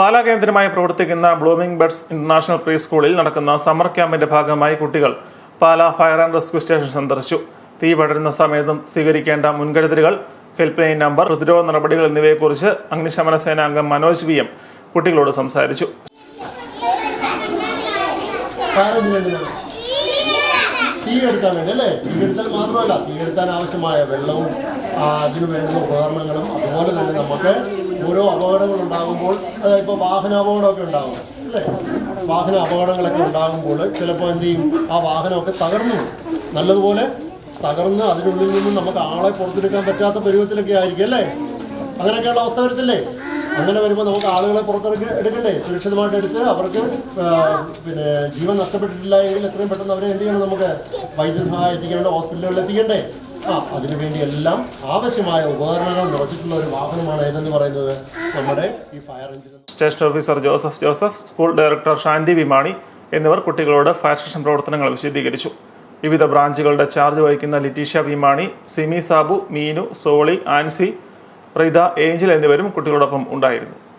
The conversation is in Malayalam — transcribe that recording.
പാലാ കേന്ദ്രമായി പ്രവർത്തിക്കുന്ന ബ്ലൂമിംഗ് ബഡ്സ് ഇന്റർനാഷണൽ പ്രീ സ്കൂളിൽ നടക്കുന്ന സമ്മർ ക്യാമ്പിന്റെ ഭാഗമായി കുട്ടികൾ Pala fire and rescue station സന്ദർശിച്ചു. തീ പടരുന്ന സമയത്തും സ്വീകരിക്കേണ്ട മുൻകരുതലുകൾ ഹെൽപ്പ് ലൈൻ നമ്പർ പ്രതിരോധ നടപടികൾ എന്നിവയെക്കുറിച്ച് അഗ്നിശമന സേനാംഗം മനോജ് വി എം കുട്ടികളോട് സംസാരിച്ചു. ഫയർ എഞ്ചിനാണ് തീ എടുത്താൻ വേണ്ടി അല്ലേ? തീ എടുത്താൽ മാത്രമല്ല തീ എടുത്താൻ ആവശ്യമായ വെള്ളവും അതിനു വേണ്ടുന്ന ഉപകരണങ്ങളും അതുപോലെ തന്നെ നമുക്ക് ഓരോ അപകടങ്ങൾ ഉണ്ടാകുമ്പോൾ അതായത് ഇപ്പോൾ വാഹന അപകടമൊക്കെ ഉണ്ടാകും അല്ലേ? വാഹന അപകടങ്ങളൊക്കെ ഉണ്ടാകുമ്പോൾ ചിലപ്പോൾ എന്ത് ചെയ്യും? ആ വാഹനമൊക്കെ തകർന്നു. നല്ലതുപോലെ തകർന്ന് അതിനുള്ളിൽ നിന്നും നമുക്ക് ആളെ പുറത്തെടുക്കാൻ പറ്റാത്ത പരുവത്തിലൊക്കെ ആയിരിക്കും അല്ലേ? അങ്ങനെയൊക്കെയുള്ള അവസ്ഥ വരത്തില്ലേ? അങ്ങനെ വരുമ്പോൾ നമുക്ക് ആളുകളെ പുറത്തിറക്കി എടുക്കണ്ടേ? സുരക്ഷിതമായിട്ട് എടുത്ത് അവർക്ക് പിന്നെ ജീവൻ നഷ്ടപ്പെട്ടിട്ടില്ല എങ്കിൽ എത്രയും പെട്ടെന്ന് അവരെ എന്ത് ചെയ്യണം നമുക്ക്? വൈദ്യസഹായം എത്തിക്കേണ്ട ഹോസ്പിറ്റലുകളിൽ എത്തിക്കണ്ടേ? ആ അതിനുവേണ്ടി എല്ലാം ആവശ്യമായ ഉപകരണങ്ങൾ നിറച്ചിട്ടുള്ള ഒരു വാഹനമാണ് ഏതെന്ന് പറയുന്നത്? നമ്മുടെ ഈ fire engine station officer Joseph Joseph school director Shanthi Vimani എന്നിവർ കുട്ടികളോട് ഫയർ സ്റ്റേഷൻ പ്രവർത്തനങ്ങൾ വിശദീകരിച്ചു. വിവിധ ബ്രാഞ്ചുകളുടെ ചാർജ് വഹിക്കുന്ന Letitia Bhimani Simi Sabu Meenu Soli Ansi Rita Angel എന്നിവരും കുട്ടികളോടൊപ്പം ഉണ്ടായിരുന്നു.